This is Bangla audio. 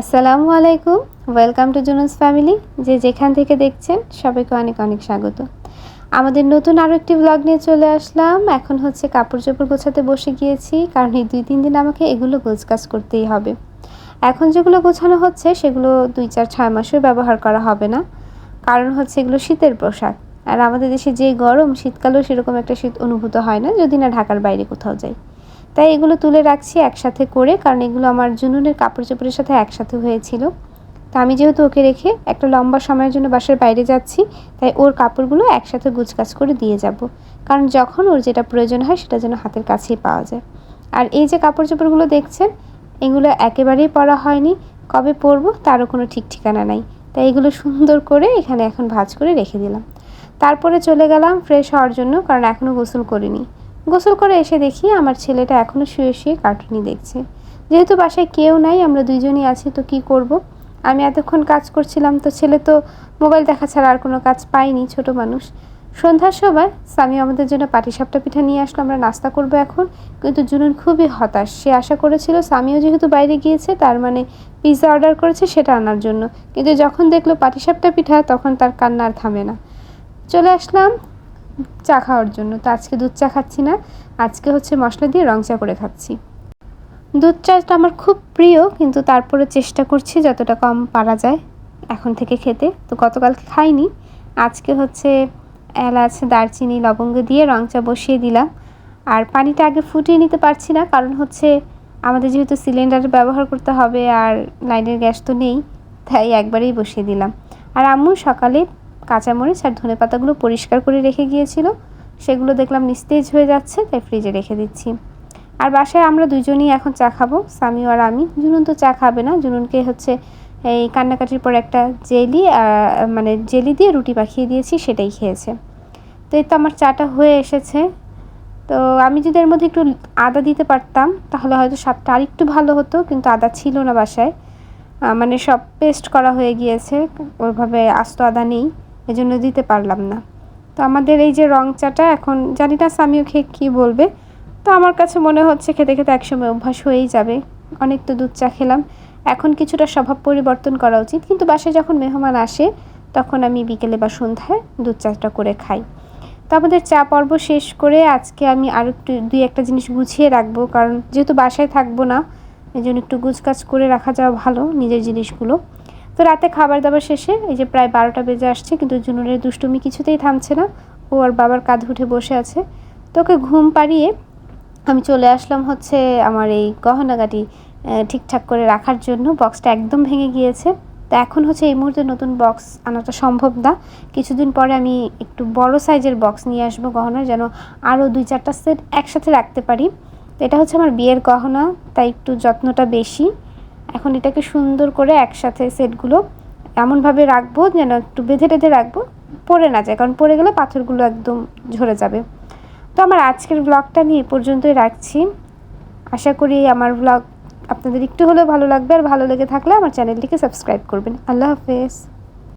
আসসালামু আলাইকুম। ওয়েলকাম টু জুনুস ফ্যামিলি যে যেখান থেকে দেখছেন, সবাইকে অনেক অনেক স্বাগত। আমাদের নতুন আরও একটি ব্লগ নিয়ে চলে আসলাম। এখন হচ্ছে কাপড় চোপড় গোছাতে বসে গিয়েছি, কারণ এই দুই তিন দিন আমাকে এগুলো গোছকাজ করতেই হবে। এখন যেগুলো গোছানো হচ্ছে, সেগুলো দুই চার ছয় মাসেও ব্যবহার করা হবে না। কারণ হচ্ছে এগুলো শীতের পোশাক। আর আমাদের দেশে যে গরম, শীতকালেও সেরকম একটা শীত অনুভূত হয় না, যদি না ঢাকার বাইরে কোথাও যাই। তাই এগুলো তুলে রাখছি একসাথে করে, কারণ এগুলো আমার জুনুনের কাপড় চোপড়ের সাথে একসাথে হয়েছিল। তা আমি যেহেতু ওকে রেখে একটা লম্বা সময়ের জন্য বাসার বাইরে যাচ্ছি, তাই ওর কাপড়গুলো একসাথে গুছকাজ করে দিয়ে যাব। কারণ যখন ওর যেটা প্রয়োজন হয় সেটা যেন হাতের কাছেই পাওয়া যায়। আর এই যে কাপড় চোপড়গুলো দেখছেন, এগুলো একেবারেই পরা হয়নি। কবে পরবো তারও কোনো ঠিক ঠিকানা নাই। তাই এগুলো সুন্দর করে এখানে এখন ভাজ করে রেখে দিলাম। তারপরে চলে গেলাম ফ্রেশ হওয়ার জন্য, কারণ এখনও গোসল করিনি। গোসল করে এসে দেখি আমার ছেলেটা এখনও শুয়ে শুয়ে কার্টুনই দেখছে। যেহেতু বাসায় কেউ নাই, আমরা দুইজনই আছি, তো কি করব। আমি এতক্ষণ কাজ করছিলাম, তো ছেলে তো মোবাইল দেখা ছাড়া আর কোনো কাজ পাইনি ছোট মানুষ। সন্ধ্যার সময় স্বামী আমাদের জন্য পাটিসাপটা পিঠা নিয়ে আসলো, আমরা নাস্তা করব এখন। কিন্তু জুনুন খুবই হতাশ। সে আশা করেছিল স্বামীও যেহেতু বাইরে গিয়েছে, তার মানে পিৎজা অর্ডার করেছে সেটা আনার জন্য। কিন্তু যখন দেখল পাটিসাপটা পিঠা, তখন তার কান্না আর থামে না। চলে আসলাম চা খাওয়ার জন্য। তো আজকে দুধ চা খাচ্ছি না। আজকে হচ্ছে মশলা দিয়ে রং চা করে খাচ্ছি। দুধ চাটা আমার খুব প্রিয়, কিন্তু তারপরে চেষ্টা করছি যতটা কম পারা যায় এখন থেকে খেতে। তো গতকালকে খাইনি। আজকে হচ্ছে এলাচ, দারচিনি, লবঙ্গ দিয়ে রং চা বসিয়ে দিলাম। আর পানিটা আগে ফুটিয়ে নিতে পারছি না, কারণ হচ্ছে আমাদের যেহেতু সিলিন্ডার ব্যবহার করতে হবে আর লাইনের গ্যাস তো নেই, তাই একবারেই বসিয়ে দিলাম। আর আম্মু সকালে কাঁচামরিচ আর ধনে পাতাগুলো পরিষ্কার করে রেখে গিয়েছিল। সেগুলো দেখলাম নিস্তেজ হয়ে যাচ্ছে, তাই ফ্রিজে রেখে দিচ্ছি। আর বাসায় আমরা দুজনেই এখন চা খাব স্বামী আর আমি। জুনুন তো চা খাবে না, জুনুনকে হচ্ছে এই কান্নাকাটির পর একটা জেলি মানে জেলি দিয়ে রুটি পাখিয়ে দিয়েছি, সেটাই খেয়েছে। তো এই তো আমার চাটা হয়ে এসেছে। তো আমি যদি এর মধ্যে একটু আদা দিতে পারতাম, তাহলে হয়তো স্বাদটা আরেকটু ভালো হতো, কিন্তু আদা ছিল না বাসায়। মানে সব পেস্ট করা হয়ে গিয়েছে, ওইভাবে আস্ত আদা নেই। এজন্য দিতে পারলাম না। তো আমাদের এই যে রং চাটা এখন, জানি না স্বামীও খেয়ে কী বলবে, তো আমার কাছে মনে হচ্ছে খেতে খেতে একসময় অভ্যাস হয়েই যাবে। অনেক তো দুধ চা খেলাম। এখন কিছুটা স্বভাব পরিবর্তন করা উচিত, কিন্তু বাসায় যখন মেহমান আসে, তখন আমি বিকেলে বা সন্ধ্যায় দুধ চাটা করে খাই। তো আমাদের চা পর্ব শেষ করে আজকে আমি আরও একটু, দুই একটা জিনিস গুছিয়ে রাখব, কারণ যেহেতু বাসায় থাকব না এই জন্য একটু গুছ গুছকাজ করে রাখা যাওয়া ভালো, নিজের জিনিসগুলো। তো রাতে খাবার দাবার শেষে এই যে প্রায় বারোটা বেজে আসছে, কিন্তু জুনুরের দুষ্টুমি কিছুতেই থামছে না। ও আর বাবার কাঁধ উঠে বসে আছে। তো ওকে ঘুম পাড়িয়ে আমি চলে আসলাম হচ্ছে আমার এই গহনাগাটি ঠিকঠাক করে রাখার জন্য। বক্সটা একদম ভেঙে গিয়েছে। তো এখন হচ্ছে এই মুহূর্তে নতুন বক্স আনাটা সম্ভব না। কিছুদিন পরে আমি একটু বড় সাইজের বক্স নিয়ে আসব গহনা যেন আরও দুই চারটা সেট একসাথে রাখতে পারি। তো এটা হচ্ছে আমার বিয়ের গহনা, তাই একটু যত্নটা বেশি। এখন এটাকে সুন্দর করে একসাথে সেটগুলো এমনভাবে রাখব যেন একটু বেঁধে টেঁধে রাখব। পরে না যায়, কারণ পড়ে গেলে পাথরগুলো একদম ঝরে যাবে। তো আমার আজকের ব্লগটা নিয়ে এ পর্যন্তই রাখছি। আশা করি আমার ব্লগ আপনাদের একটু হলেও ভালো লাগবে। আর ভালো লেগে থাকলে আমার চ্যানেলটিকে সাবস্ক্রাইব করবেন। আল্লাহ হাফেজ।